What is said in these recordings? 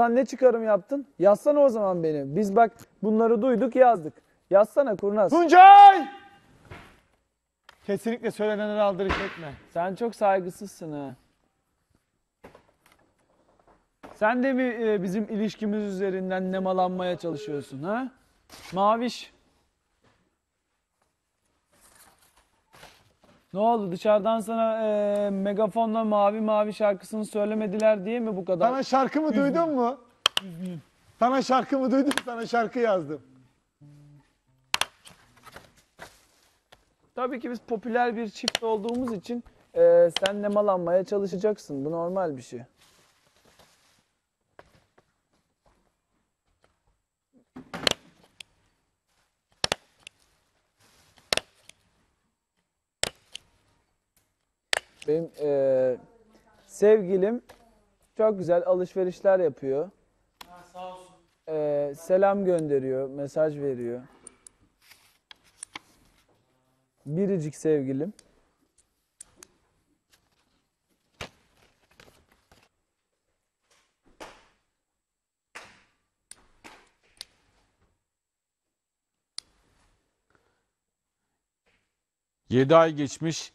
Buradan ne çıkarım yaptın? Yazsana o zaman beni. Biz bak bunları duyduk yazdık. Yazsana kurnaz. Tuncay! Kesinlikle söylenenlere aldırış etme. Sen çok saygısızsın ha. Sen de mi e, bizim ilişkimiz üzerinden nemalanmaya çalışıyorsun ha? Maviş. Ne oldu dışarıdan sana e, megafonla mavi mavi şarkısını söylemediler diye mi bu kadar? Sana şarkımı duydun mu? Sana şarkımı duydum, sana şarkı yazdım. Tabii ki biz popüler bir çift olduğumuz için e, sen nemalanmaya çalışacaksın. Bu normal bir şey. Benim e, sevgilim çok güzel alışverişler yapıyor. E, selam gönderiyor, mesaj veriyor. Biricik sevgilim. Yedi ay geçmiş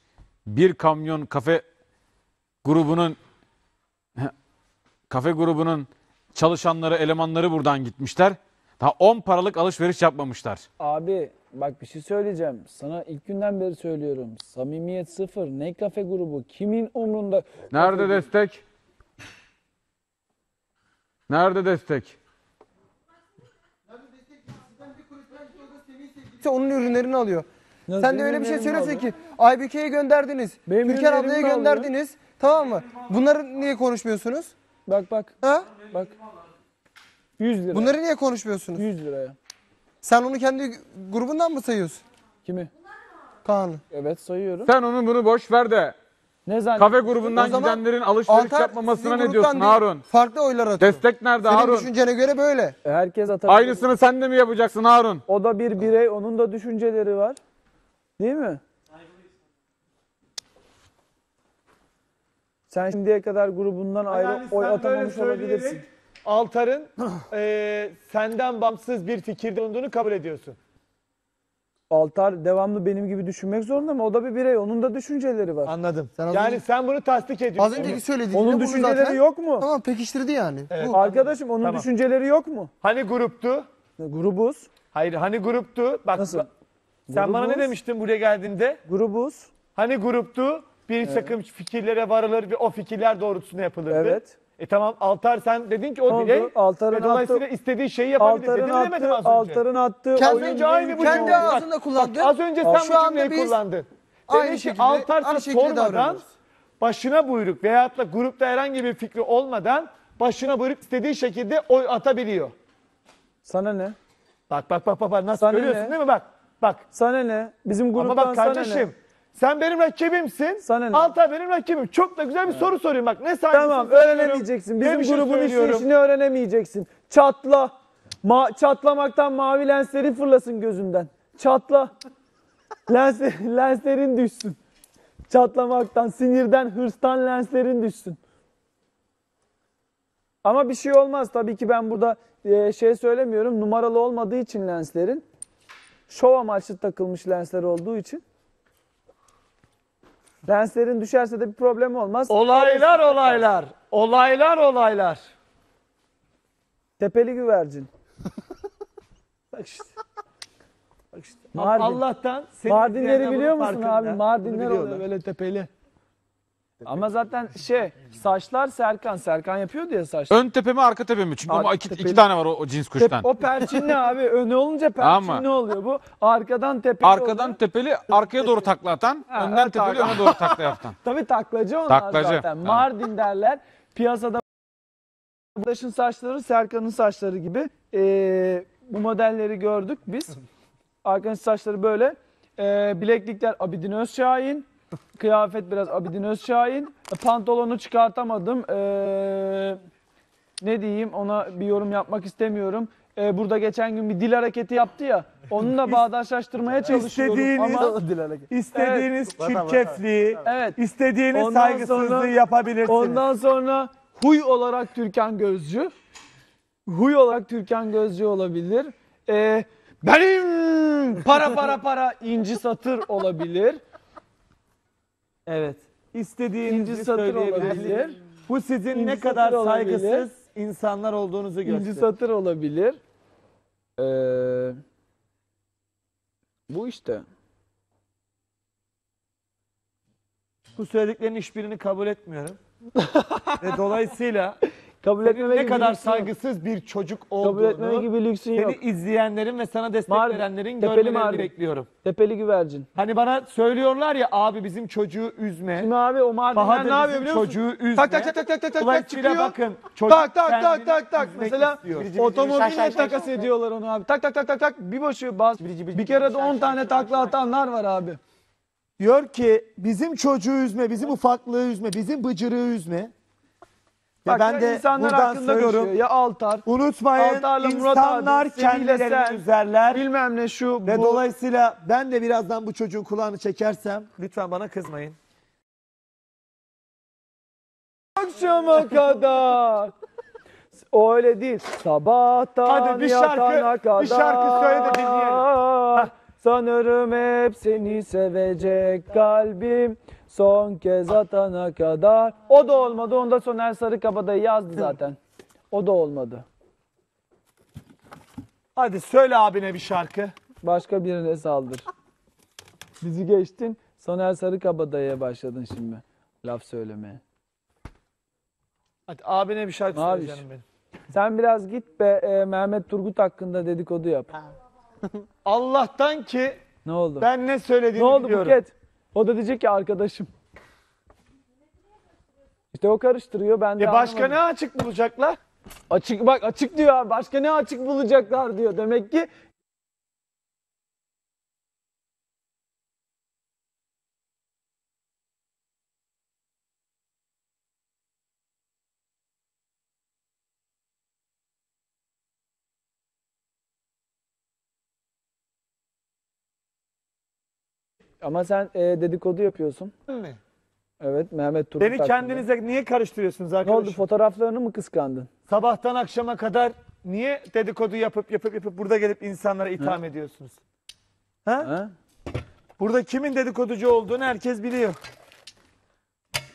bir kamyon kafe grubunun kafe grubunun çalışanları, elemanları buradan gitmişler. Daha 10 paralık alışveriş yapmamışlar. Abi bak bir şey söyleyeceğim. Sana ilk günden beri söylüyorum. Samimiyet sıfır. Ne kafe grubu? Kimin umrunda? Nerede destek? Nerede destek? İşte onun ürünlerini alıyor. Nasıl Sen de öyle bir şey ürünlerini söylüyorsun alıyor? ki Aybüke'ye gönderdiniz. Benim Türkan ablaya gönderdiniz. Tamam mı? Bunları niye konuşmuyorsunuz? Bak bak Ha? bak. 100 lira. Bunları niye konuşmuyorsunuz? 100 liraya. Sen onu kendi grubundan mı sayıyorsun? Kimi? Kaan'ı. Evet sayıyorum. Sen onu bunu boş ver de Ne zannet? kafe grubundan zaman gidenlerin alışveriş Altar yapmamasına sizin ne gruptan diyorsun değil, Harun? Farklı oylar atıyor. Destek nerede Senin Harun? düşüncene göre böyle. E, Herkes atabilir. Aynısını sen de mi yapacaksın Harun? O da bir birey. Onun da düşünceleri var. Değil mi? Sen şimdiye kadar grubundan ayrı Yani oy atamamış olabilirsin. Altar'ın eee, senden bağımsız bir fikirde olduğunu kabul ediyorsun. Altar devamlı benim gibi düşünmek zorunda mı? O da bir birey. Onun da düşünceleri var. Anladım. Sen az yani önce- sen bunu tasdik ediyorsun. Az önceki söylediğinde Onun bunu düşünceleri zaten yok mu? Tamam pekiştirdi yani. Evet. Bu. Arkadaşım onun Tamam. düşünceleri yok mu? Hani gruptu? Grubuz. Hayır hani gruptu? Bak Nasıl? Sen bana ne Grubuz. demiştin buraya geldiğinde? Grubuz. Hani gruptu? Bir takım fikirlere varılır ve o fikirler doğrultusunda yapılırdı. Evet. E tamam Altar sen dedin ki o Oldu. birey Altar'ın ve dolayısıyla attı- istediği şeyi yapabilir Altar'ın dedin demedim attığı, az önce. Altar'ın attığı Kendi Az oyun önce aynı bu kendi cümleyi- bak, ağzında kullandı. Bak, az önce sen Şu bu anda cümleyi biz kullandın. aynı Dedi ki şekilde- Altar aynı şekilde sormadan davranıyoruz. başına buyruk veyahut da grupta herhangi bir fikri olmadan başına buyruk istediği şekilde oy atabiliyor. Sana ne? Bak bak bak bak, bak nasıl Sana görüyorsun ne? değil mi bak. Bak Sana ne? Bizim gruptan ama bak sana kardeşim ne? sen benim rakibimsin. Sana ne? Altar benim rakibim. Çok da güzel bir soru sorayım bak. Ne saygısız Tamam öğrenemeyeceksin. ne Bizim grubun işleyişini öğrenemeyeceksin. Çatla. Ma çatlamaktan mavi lensleri fırlasın gözünden. Çatla. Lens lenslerin düşsün. Çatlamaktan, sinirden, hırstan lenslerin düşsün. Ama bir şey olmaz. Tabii ki ben burada e, şey söylemiyorum. Numaralı olmadığı için lenslerin. Şov amaçlı takılmış lensler olduğu için. Lenslerin düşerse de bir problem olmaz. Olaylar olaylar. Olaylar olaylar. Tepeli güvercin. Bak işte. Bak işte. Mardin. Allah'tan seni Mardinleri izleyenler biliyor bunun musun farkında. abi? Mardinler Bunu biliyorlar. oluyor böyle tepeli. Ama zaten şey saçlar Serkan. Serkan yapıyordu ya saçlar. Ön tepe mi arka tepe mi? Çünkü Abi, ama iki, tepeli- iki tane var o, o cins kuştan. Tep- o perçinli abi. Öne olunca Tamam perçinli oluyor bu. Arkadan tepeli Arkadan oluyor. tepeli arkaya doğru takla atan, Ha, önden evet, tepeli öne doğru takla yaptan. Tabii taklacı onlar Taklacı, zaten. tamam. Mardin derler. Piyasada Arkadaşın saçları Serkan'ın saçları gibi. Ee, bu modelleri gördük biz. Arkadaşın saçları böyle. Ee, bileklikler Abidin Özşahin. Kıyafet biraz Abidin Özşahin. Pantolonu çıkartamadım. Ee, ne diyeyim ona bir yorum yapmak istemiyorum. Ee, burada geçen gün bir dil hareketi yaptı ya. Onunla bağdaşlaştırmaya çalışıyorum İstediğiniz- ama İstediğiniz çirkefliği, evet. istediğiniz Ondan saygısızlığı sonra- yapabilirsiniz. Ondan sonra huy olarak Türkan Gözcü. Huy olarak Türkan Gözcü olabilir. Ee, benim para para para inci satır olabilir. Evet. İstediğinizi İnci satır söyleyebilirsiniz. olabilir. Bu sizin İnci ne satır kadar olabilir. saygısız insanlar olduğunuzu İnci gösteriyor. satır olabilir. Ee, bu işte. Bu söylediklerin hiçbirini kabul etmiyorum. Ve dolayısıyla Kabul senin etmeme ne gibi kadar lüksün yok. saygısız bir çocuk Kabul etmeme olduğunu gibi lüksün seni yok. izleyenlerin ve sana destek Mardin, verenlerin Tepeli görmelerini Mardin. bekliyorum. Tepeli güvercin. Hani bana söylüyorlar ya abi bizim çocuğu üzme. Şimdi abi o Mardinler Bahadır ne yapıyor bizim biliyor musun? çocuğu üzme. Tak tak tak tak tak tak tak Dolayısıyla çıkıyor. bakın çocuk Tak tak tak kendini tak tak. üzmek Mesela istiyor. otomobille takas ediyorlar onu abi. Tak tak tak tak tak. Bir başı bas. Bir kere de 10 tane takla atanlar var abi. Diyor ki bizim çocuğu üzme, bizim ufaklığı üzme, bizim bıcırığı üzme. Bak ben de insanlar buradan hakkında söylüyorum. Ya Altar, Unutmayın Altar'la Murat insanlar abi, kendilerini üzerler. bilmem ne şu Ve bu. dolayısıyla ben de birazdan bu çocuğun kulağını çekersem lütfen bana kızmayın. akşama kadar. O öyle değil. Sabahtan Hadi bir şarkı- kadar. bir şarkı söyle de dinleyelim. Sanırım hep seni sevecek kalbim. Son kez atana kadar. O da olmadı. Onda Soner Sarıkabadayı yazdı zaten. O da olmadı. Hadi söyle abine bir şarkı. Başka birine saldır. Bizi geçtin. Soner Sarıkabadayı'ya başladın şimdi. Laf söylemeye. Hadi abine bir şarkı söyle Maviş. canım benim. Sen biraz git be e, Mehmet Turgut hakkında dedikodu yap. Allah'tan ki Ne oldu? ben ne söylediğimi ne oldu biliyorum. Buket? O da diyecek ki arkadaşım. İşte o karıştırıyor ben de E başka anlamadım. ne açık bulacaklar? Açık bak açık diyor abi. Başka ne açık bulacaklar diyor. Demek ki ama sen e, dedikodu yapıyorsun. mi? Evet Mehmet Turgut Beni hakkında. kendinize niye karıştırıyorsunuz Ne oldu fotoğraflarını mı kıskandın? Sabahtan akşama kadar niye dedikodu yapıp yapıp yapıp burada gelip insanlara itham ediyorsunuz? Ha? Ha? Burada kimin dedikoducu olduğunu herkes biliyor.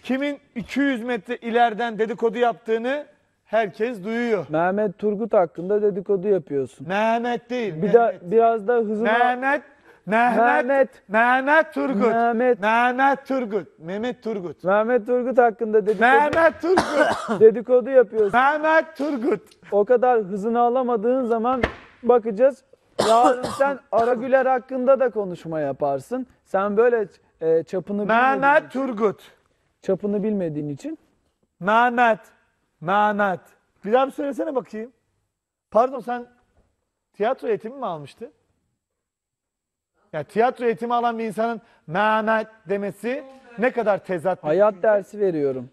Kimin 200 metre ileriden dedikodu yaptığını herkes duyuyor. Mehmet Turgut hakkında dedikodu yapıyorsun. Mehmet değil. Bir Mehmet. de biraz da hızını Mehmet Mehmet Mehmet. Mehmet Turgut. Mehmet Mehmet Turgut. Mehmet Turgut. Mehmet Turgut hakkında dedikodu, Mehmet Turgut. dedikodu yapıyorsun. Mehmet Turgut. O kadar hızını alamadığın zaman bakacağız. Yarın sen Aragüler hakkında da konuşma yaparsın. Sen böyle e, çapını bilmediğin, Mehmet Turgut. çapını bilmediğin için Mehmet. Mehmet. Bir daha bir söylesene bakayım. Pardon sen tiyatro eğitimi mi almıştın? Ya tiyatro eğitimi alan bir insanın Mehmet demesi ne kadar tezat. bir- hayat dersi veriyorum.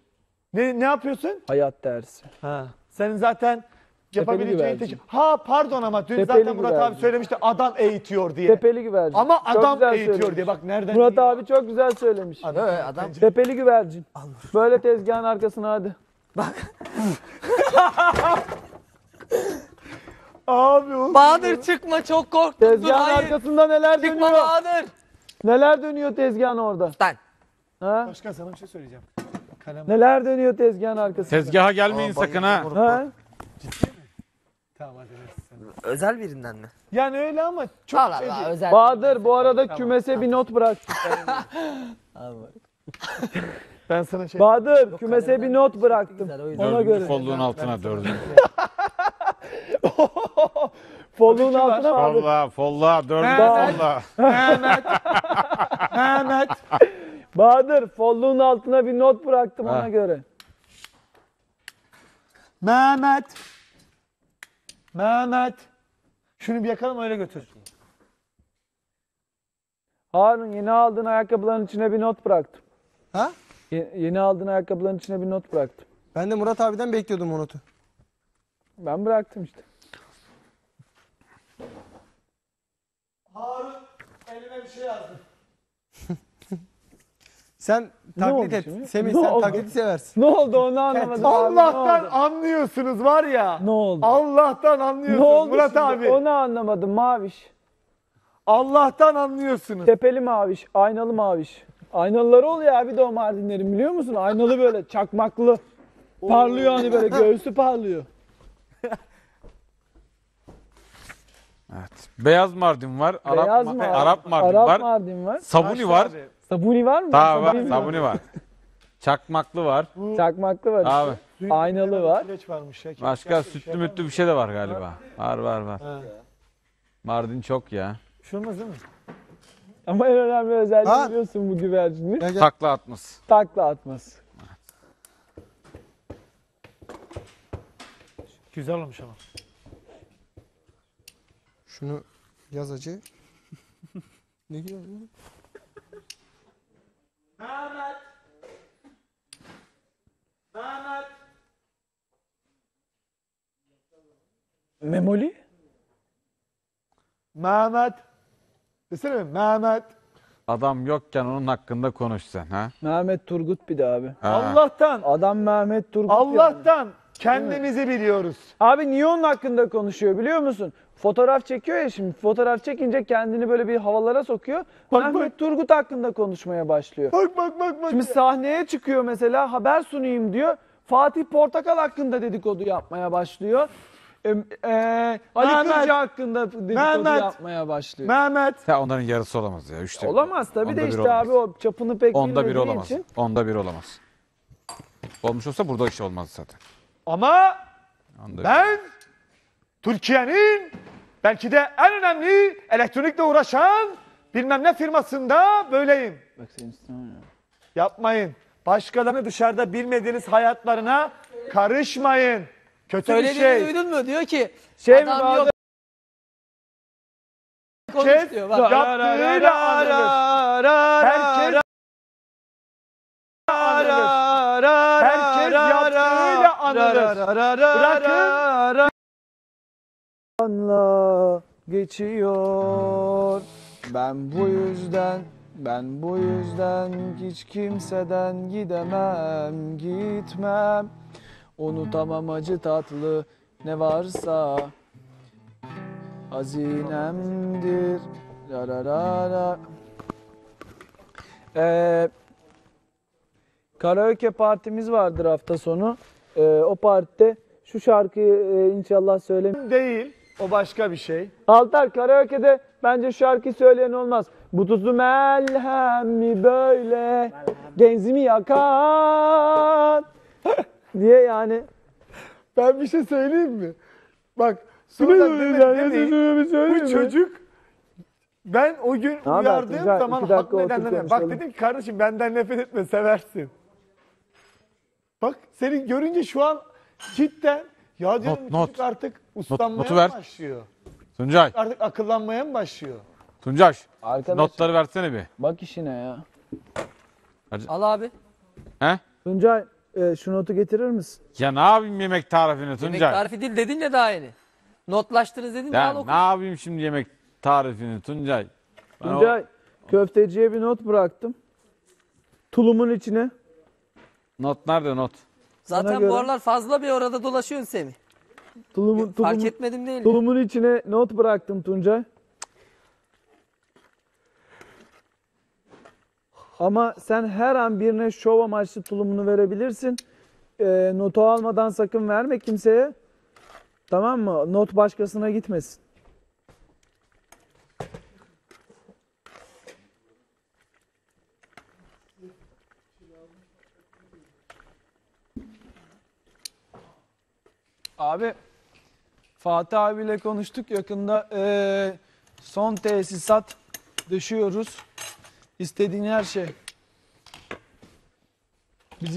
Ne, ne yapıyorsun? Hayat dersi. Ha. Senin zaten yapabileceğin güvercin. tek... Ha pardon ama dün Tepeli zaten Murat güvercin. abi söylemişti adam eğitiyor diye. Tepeli güvercin. Ama Çok adam güzel eğitiyor söylemiş. diye bak nereden Murat abi çok güzel söylemiş. adam Tepeli güvercin. Böyle tezgahın arkasına hadi. Abi o. Bahadır çıkma çok korktum. Dur Tezgahın hayır. arkasında neler Çıkma dönüyor? Bahadır. Neler dönüyor tezgahın orada? Lan. Ha? Başkan sana bir şey söyleyeceğim. Kalem. Neler dönüyor tezgahın arkasında? Tezgaha gelmeyin sakın ha. Ha? Tamam hadi neyse sen. Özel birinden mi? Yani öyle ama çok Allah şey Allah özel. Bahadır bu arada kümese bir not bıraktı. Ben sana şey... Bahadır kümese bir not bıraktım. Güzel, o yüzden. Ona göre. kolluğun altına dördüncü. Folluğun altına mı abi? Folla, folla, dördüncü Mehmet. folla. Mehmet. Mehmet. Bahadır folluğun altına bir not bıraktım ona Ha. göre. Mehmet. Mehmet. Şunu bir yakalım öyle götür. Harun yeni aldığın ayakkabıların içine bir not bıraktım. Ha? Ye- yeni aldığın ayakkabıların içine bir not bıraktım. Ben de Murat abiden bekliyordum o notu. Ben bıraktım işte. Harun elime bir şey yazdı. Sen Ne oldu taklit et. şimdi? Semih Ne sen oldu? taklidi seversin. Ne oldu onu anlamadım. abi, ne Allah'tan oldu? anlıyorsunuz var ya. Ne oldu? Allah'tan Ne anlıyorsunuz oldu Murat şimdi? abi. Onu anlamadım. Maviş. Allah'tan anlıyorsunuz. Tepeli maviş. Aynalı maviş. Aynalıları oluyor abi de o Mardinlerin biliyor musun? Aynalı böyle çakmaklı. Parlıyor hani böyle göğsü parlıyor. Evet. Beyaz Mardin var. Arap, Beyaz Ma- Mardin, Arap Mardin Arap var. Mardin var. Sabuni Başla var. abi. Sabuni var mı? Daha var. Sabuni Sabuni var. Çakmaklı var. Çakmaklı var. Abi. işte. Aynalı var. Süreç varmış ya. Başka bir sütlü şey mütlü bir şey de var galiba. Var var var. Ha. Mardin çok ya. Bir şey olmaz değil mi? Ama en önemli özelliği Ha. biliyorsun bu güvercinin. Gel gel. Takla atması. Takla atması. Güzel olmuş ama. Şunu yaz acı. ne güzel. Memoli? Mehmet. Desene mi? Mehmet. Adam yokken onun hakkında konuş sen ha. Mehmet Turgut bir de abi. Ha. Allah'tan. Adam Mehmet Turgut yani. Kendimizi biliyoruz. Abi niye onun hakkında konuşuyor biliyor musun? Fotoğraf çekiyor ya şimdi. Fotoğraf çekince kendini böyle bir havalara sokuyor. Bak, Mehmet bak. Turgut hakkında konuşmaya başlıyor. Bak bak bak bak. Şimdi sahneye çıkıyor mesela haber sunayım diyor. Fatih Portakal hakkında dedikodu yapmaya başlıyor. E, e, Ali Mehmet. Kırca hakkında dedikodu Mehmet. yapmaya başlıyor. Mehmet. Ya onların yarısı olamaz ya. Üçte Olamaz tabii Onda de bir işte olamaz. abi o çapını pek Onda bir bilmediği olamaz. için. Onda bir olamaz. Olmuş olsa burada iş olmaz zaten. Ama bir- ben Türkiye'nin belki de en önemli elektronikle uğraşan bilmem ne firmasında böyleyim. Bak. Yapmayın. Başkalarını dışarıda bilmediğiniz hayatlarına karışmayın. Kötü bir şey. duydun mu? Diyor ki Şey mi adam vardı? yok konuş Herkes diyor. Bak. yaptığıyla anılır. Herkes anılır. Herkes anılır. Bırakın. Anla geçiyor. Ben bu yüzden, ben bu yüzden hiç kimseden gidemem, gitmem. Unutamam acı tatlı ne varsa hazinemdir. La la la la. Ee, karaoke partimiz vardır hafta sonu. Ee, o partide şu şarkıyı e, inşallah söyle. Değil. O başka bir şey. Altar karaoke'de bence şu şarkıyı söyleyen olmaz. Bu tuzu melhem mi böyle genzimi yakan diye yani. Ben bir şey söyleyeyim mi? Bak sonra demeyin. Bu çocuk ben o gün haber uyardığım Tuncay? zaman İki dakika haklı otur. Bak konuşalım. dedim ki kardeşim benden nefret etme seversin. Bak seni görünce şu an cidden ya diyorum Not, not. artık uslanmaya notu mı ver. başlıyor? Tuncay. Artık akıllanmaya mı başlıyor? Tuncay. Arkadaş Notları versene bir. bak işine ya. Al abi. He? Tuncay e, şu notu getirir misin? Ya ne yapayım yemek tarifini Yemek Tuncay? tarifi değil dedin ya daha yeni. Notlaştınız dedin ya. oku. ne yapayım şimdi yemek tarifini Tuncay? Ben o- Tuncay köfteciye bir not bıraktım. Tulumun içine. Not nerede not? Zaten göre- bu aralar fazla bir orada dolaşıyorsun Semih. Tulumun, Fark tulumun, etmedim değil. tulumun içine not bıraktım Tuncay. Ama sen her an birine şov amaçlı tulumunu verebilirsin. E, notu almadan sakın verme kimseye. Tamam mı? Not başkasına gitmesin. Abi Fatih abiyle konuştuk yakında eee, son tesisat düşüyoruz. İstediğin her şey. Bizi